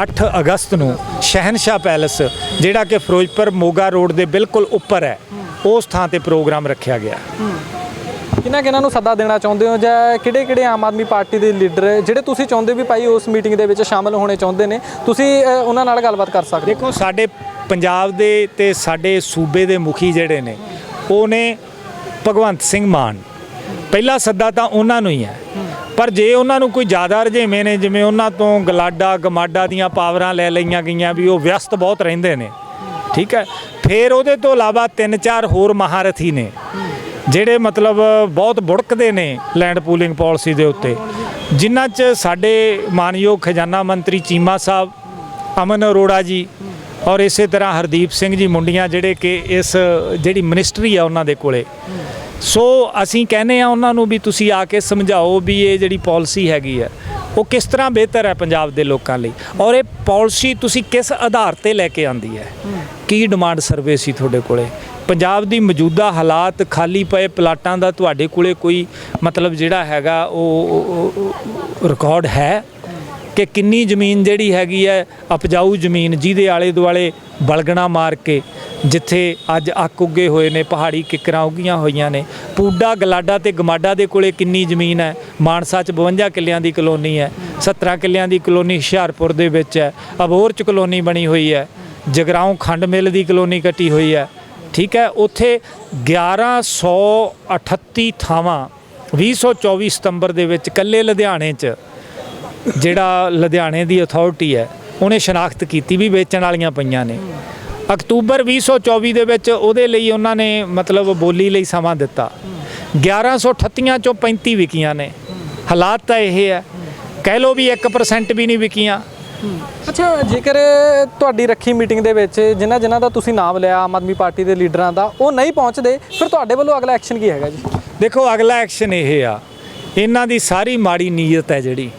8 ਅਗਸਤ ਨੂੰ ਸ਼ਹਿਨਸ਼ਾਹ ਪੈਲੇਸ ਜਿਹੜਾ ਕਿ ਫਿਰੋਜ਼ਪੁਰ ਮੋਗਾ ਰੋਡ ਦੇ ਬਿਲਕੁਲ ਉੱਪਰ ਹੈ ਉਸ ਥਾਂ ਤੇ ਪ੍ਰੋਗਰਾਮ ਰੱਖਿਆ ਗਿਆ। ਕਿਹਨਾਂ ਕਿਹਨਾਂ ਨੂੰ ਸੱਦਾ ਦੇਣਾ ਚਾਹੁੰਦੇ ਹੋ ਜਾਂ ਕਿਹੜੇ ਕਿਹੜੇ ਆਮ ਆਦਮੀ ਪਾਰਟੀ ਦੇ ਲੀਡਰ ਜਿਹੜੇ ਤੁਸੀਂ ਚਾਹੁੰਦੇ ਵੀ ਭਾਈ ਉਸ ਮੀਟਿੰਗ ਦੇ ਵਿੱਚ ਸ਼ਾਮਲ ਹੋਣੇ ਚਾਹੁੰਦੇ ਨੇ ਤੁਸੀਂ ਉਹਨਾਂ ਨਾਲ ਗੱਲਬਾਤ ਕਰ ਸਕਦੇ ਦੇਖੋ ਸਾਡੇ ਪੰਜਾਬ ਦੇ ਤੇ ਸਾਡੇ ਸੂਬੇ ਦੇ ਮੁਖੀ ਜਿਹੜੇ ਨੇ ਉਹ ਨੇ ਭਗਵੰਤ ਸਿੰਘ ਮਾਨ। ਪਹਿਲਾ ਸੱਦਾ ਤਾਂ ਉਹਨਾਂ ਨੂੰ ਹੀ ਹੈ। ਪਰ ਜੇ ਉਹਨਾਂ ਨੂੰ ਕੋਈ ਜ਼ਿਆਦਾ ਰੁਝੇਵੇਂ ਨੇ, ਜਿਵੇਂ ਉਹਨਾਂ ਤੋਂ ਗਲਾਡਾ, ਗਮਾਡਾ ਦੀਆਂ ਪਾਵਰਾਂ ਲੈ ਲਈਆਂ ਗਈਆਂ ਵੀ ਉਹ ਵਿਅਸਤ ਬਹੁਤ ਰਹਿੰਦੇ ਨੇ, ਠੀਕ ਹੈ? ਫਿਰ ਉਹਦੇ ਤੋਂ ਇਲਾਵਾ ਤਿੰਨ ਚਾਰ ਹੋਰ ਮਹਾਰਥੀ ਨੇ, ਜਿਹੜੇ ਮਤਲਬ ਬਹੁਤ ਬੁੜਕਦੇ ਨੇ ਲੈਂਡ ਪੂਲਿੰਗ ਪਾਲਿਸੀ ਦੇ ਉੱਤੇ। ਜਿਨ੍ਹਾਂ 'ਚ ਸਾਡੇ ਮਾਨਯੋਗ ਖਜ਼ਾਨਾ ਮੰਤਰੀ ਚੀਮਾ ਸਾਹਿਬ, ਅਮਨ ਅਰੋੜਾ ਜੀ ਔਰ ਇਸੇ ਤਰ੍ਹਾਂ ਹਰਦੀਪ ਸਿੰਘ ਜੀ ਮੁੰਡੀਆਂ ਜਿਹੜੇ ਕਿ ਇਸ, ਜਿਹੜੀ ਮਿਨਿਸਟਰੀ ਆ ਉਹਨਾਂ ਦੇ ਕੋਲੇ। ਸੋ ਅਸੀਂ ਕਹਿੰਦੇ ਆ ਉਹਨਾਂ ਨੂੰ ਵੀ ਤੁਸੀਂ ਆ ਕੇ ਸਮਝਾਓ ਵੀ ਇਹ ਜਿਹੜੀ ਪਾਲਿਸੀ ਹੈਗੀ ਆ, ਉਹ ਕਿਸ ਤਰ੍ਹਾਂ ਬਿਹਤਰ ਹੈ ਪੰਜਾਬ ਦੇ ਲੋਕਾਂ ਲਈ? ਔਰ ਇਹ ਪਾਲਿਸੀ ਤੁਸੀਂ ਕਿਸ ਆਧਾਰ ਤੇ ਲੈ ਕੇ ਆਂਦੀ ਹੈ? ਕੀ ਡਿਮਾਂਡ ਸਰਵੇ ਸੀ ਤੁਹਾਡੇ ਕੋਲੇ? ਪੰਜਾਬ ਦੀ ਮੌਜੂਦਾ ਹਾਲਾਤ ਖਾਲੀ ਪਏ ਪਲਾਟਾਂ ਦਾ ਤੁਹਾਡੇ ਕੋਲੇ ਕੋਈ ਮਤਲਬ ਜਿਹੜਾ ਹੈਗਾ, ਉਹ ਰਿਕਾਰਡ ਹੈ? ਕਿ ਕਿੰਨੀ ਜ਼ਮੀਨ ਜਿਹੜੀ ਹੈਗੀ ਹੈ ਉਪਜਾਊ ਜ਼ਮੀਨ ਜਿਹਦੇ ਆਲੇ ਦੁਆਲੇ ਬਲਗਣਾ ਮਾਰ ਕੇ ਜਿੱਥੇ ਅੱਜ ਅੱਕ ਉੱਗੇ ਹੋਏ ਨੇ, ਪਹਾੜੀ ਕਿੱਕਰਾਂ ਉੱਗੀਆਂ ਹੋਈਆਂ ਨੇ। ਪੂਡਾ, ਗਲਾਡਾ ਤੇ ਗਮਾਡਾ ਦੇ ਕੋਲੇ ਕਿੰਨੀ ਜ਼ਮੀਨ ਹੈ? ਮਾਨਸਾ ਚ 52 ਕਿੱਲਿਆਂ ਦੀ ਕਲੋਨੀ ਹੈ 17 ਕਿੱਲਿਆਂ ਦੀ ਕਲੋਨੀ ਹੁਸ਼ਿਆਰਪੁਰ ਦੇ ਵਿੱਚ ਹੈ। ਅਬੋਹਰ ਚ ਕਲੋਨੀ ਬਣੀ ਹੋਈ ਹੈ, ਜਗਰਾਉਂ ਖੰਡ ਮਿੱਲ ਦੀ ਕਲੋਨੀ ਕੱਟੀ ਹੋਈ ਹੈ। ਠੀਕ ਹੈ, ਉੱਥੇ 1138 ਥਾਵਾਂ 2024 ਸਤੰਬਰ ਦੇ ਵਿੱਚ ਕੱਲੇ ਲੁਧਿਆਣੇ 'ਚ ਜਿਹੜਾ ਲੁਧਿਆਣੇ ਦੀ ਅਥਾਰਟੀ ਹੈ ਉਹਨੇ ਸ਼ਨਾਖਤ ਕੀਤੀ ਵੀ ਵੇਚਣ ਵਾਲੀਆਂ ਪਈਆਂ ਨੇ। ਅਕਤੂਬਰ 2024 ਦੇ ਵਿੱਚ ਉਹਦੇ ਲਈ ਉਹਨਾਂ ਨੇ ਮਤਲਬ ਬੋਲੀ ਲਈ ਸਮਾਂ ਦਿੱਤਾ। 1138 ਚੋਂ 35 ਵਿਕੀਆਂ ਨੇ। ਹਾਲਾਤ ਤਾਂ ਇਹ ਹੈ। ਕਹਿ ਲਓ ਵੀ 1% ਵੀ ਨਹੀਂ ਵਿਕੀਆਂ। ਅੱਛਾ ਜੇਕਰ ਤੁਹਾਡੀ ਰੱਖੀ ਮੀਟਿੰਗ ਦੇ ਵਿੱਚ ਜਿਨ੍ਹਾਂ ਜਿਨ੍ਹਾਂ ਦਾ ਤੁਸੀਂ ਨਾਮ ਲਿਆ ਆਮ ਆਦਮੀ ਪਾਰਟੀ ਦੇ ਲੀਡਰਾਂ ਦਾ ਉਹ ਨਹੀਂ ਪਹੁੰਚਦੇ ਫਿਰ ਤੁਹਾਡੇ ਵੱਲੋਂ ਅਗਲਾ ਐਕਸ਼ਨ ਕੀ ਹੈਗਾ ਜੀ? ਦੇਖੋ ਅਗਲਾ ਐਕਸ਼ਨ ਇਹ ਆ ਇਹਨਾਂ ਦੀ ਸਾਰੀ ਮਾੜੀ ਨੀਅਤ ਹੈ ਜਿਹੜੀ।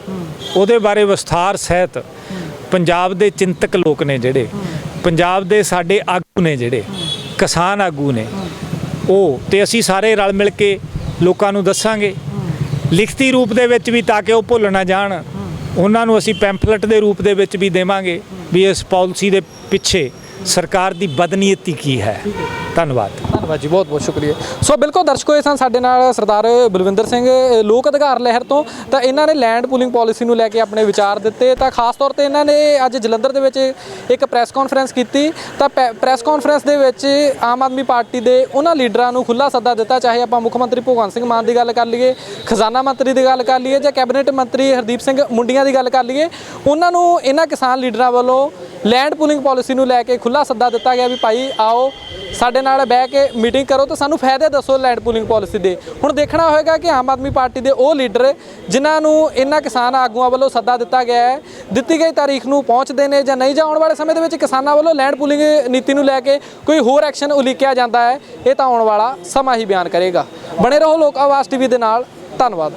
ਉਹਦੇ ਬਾਰੇ ਵਿਸਥਾਰ, ਸਹਿਤ ਪੰਜਾਬ ਦੇ ਚਿੰਤਕ ਲੋਕ ਨੇ ਜਿਹੜੇ। ਪੰਜਾਬ ਦੇ ਸਾਡੇ ਆਗੂ ਨੇ ਜਿਹੜੇ, ਕਿਸਾਨ ਆਗੂ ਨੇ। ਉਹ ਤੇ ਅਸੀਂ ਸਾਰੇ ਰਲ ਮਿਲ ਕੇ ਲੋਕਾਂ ਨੂੰ ਦੱਸਾਂਗੇ। ਲਿਖਤੀ ਰੂਪ ਦੇ ਵਿੱਚ ਵੀ ਤਾਂ ਕਿ ਉਹ ਭੁੱਲ ਨਾ ਜਾਣ। ਉਹਨਾਂ ਨੂੰ ਅਸੀਂ ਪੈਂਫਲੇਟ ਦੇ ਰੂਪ ਦੇ ਵਿੱਚ ਵੀ ਦੇਵਾਂਗੇ ਵੀ ਇਸ ਪਾਲਿਸੀ ਦੇ ਪਿੱਛੇ ਸਰਕਾਰ ਦੀ ਬਦਨੀਅਤੀ ਕੀ ਹੈ? ਧੰਨਵਾਦ। ਧੰਨਵਾਦ ਜੀ ਬਹੁਤ ਬਹੁਤ ਸ਼ੁਕਰੀਆ। ਸੋ ਬਿਲਕੁਲ ਦਰਸ਼ਕੋ, ਇਹ ਸਨ ਸਾਡੇ ਨਾਲ ਸਰਦਾਰ ਬਲਵਿੰਦਰ ਸਿੰਘ ਲੋਕ ਅਧਿਕਾਰ ਲਹਿਰ ਤੋਂ। ਤਾਂ ਇਹਨਾਂ ਨੇ ਲੈਂਡ ਪੂਲਿੰਗ ਪਾਲਿਸੀ ਨੂੰ ਲੈ ਕੇ ਆਪਣੇ ਵਿਚਾਰ ਦਿੱਤੇ। ਤਾਂ ਖਾਸ ਤੌਰ ਤੇ ਇਹਨਾਂ ਨੇ ਅੱਜ ਜਲੰਧਰ ਦੇ ਵਿੱਚ ਇੱਕ ਪ੍ਰੈਸ ਕਾਨਫਰੰਸ ਕੀਤੀ। ਤਾਂ ਪ੍ਰੈਸ ਕਾਨਫਰੰਸ ਦੇ ਵਿੱਚ ਆਮ ਆਦਮੀ ਪਾਰਟੀ ਦੇ ਉਹਨਾਂ ਲੀਡਰਾਂ ਨੂੰ ਖੁੱਲਾ ਸੱਦਾ ਦਿੱਤਾ, ਚਾਹੇ ਆਪਾਂ ਮੁੱਖ ਮੰਤਰੀ ਭਗਵੰਤ ਸਿੰਘ ਮਾਨ ਦੀ ਗੱਲ ਕਰ ਲਈਏ, ਖਜ਼ਾਨਾ ਮੰਤਰੀ ਦੀ ਗੱਲ ਕਰ ਲਈਏ, ਜਾਂ ਕੈਬਨਿਟ ਮੰਤਰੀ ਹਰਦੀਪ ਸਿੰਘ ਮੁੰਡੀਆਂ ਦੀ ਗੱਲ ਕਰ ਲਈਏ। ਉਹਨਾਂ ਨੂੰ ਇਹਨਾਂ ਕਿਸਾਨ ਲੀਡਰਾਂ ਵੱਲੋਂ ਲੈਂਡ ਪੂਲਿੰਗ ਪਾਲਿਸੀ ਨੂੰ ਲੈ ਕੇ ਖੁੱਲਾ ਸੱਦਾ ਦਿੱਤਾ ਗਿਆ ਵੀ ਭਾਈ ਆਓ, ਸਾਡੇ ਨਾਲ ਬਹਿ ਕੇ ਮੀਟਿੰਗ ਕਰੋ ਤੇ ਸਾਨੂੰ ਫਾਇਦੇ ਦੱਸੋ ਲੈਂਡ ਪੂਲਿੰਗ ਪਾਲਿਸੀ ਦੇ। ਹੁਣ ਦੇਖਣਾ ਹੋਏਗਾ ਕਿ ਆਮ ਆਦਮੀ ਪਾਰਟੀ ਦੇ ਉਹ ਲੀਡਰ ਜਿਨ੍ਹਾਂ ਨੂੰ ਇਹਨਾਂ ਕਿਸਾਨ ਆਗੂਆਂ ਵੱਲੋਂ ਸੱਦਾ ਦਿੱਤਾ ਗਿਆ ਹੈ, ਦਿੱਤੀ ਗਈ ਤਾਰੀਖ ਨੂੰ ਪਹੁੰਚਦੇ ਨੇ ਜਾਂ ਨਹੀਂ, ਜਾਂ ਆਉਣ ਵਾਲੇ ਸਮੇਂ ਦੇ ਵਿੱਚ ਕਿਸਾਨਾਂ ਵੱਲੋਂ ਲੈਂਡ ਪੂਲਿੰਗ ਨੀਤੀ ਨੂੰ ਲੈ ਕੇ ਕੋਈ ਹੋਰ ਐਕਸ਼ਨ ਉਲੀਕਿਆ ਜਾਂਦਾ ਹੈ, ਇਹ ਤਾਂ ਆਉਣ ਵਾਲਾ ਸਮਾਂ ਹੀ ਬਿਆਨ ਕਰੇਗਾ। ਬਣੇ ਰਹੋ ਲੋਕ ਆਵਾਜ਼ ਟੀਵੀ ਦੇ ਨਾਲ, ਧੰਨਵਾਦ।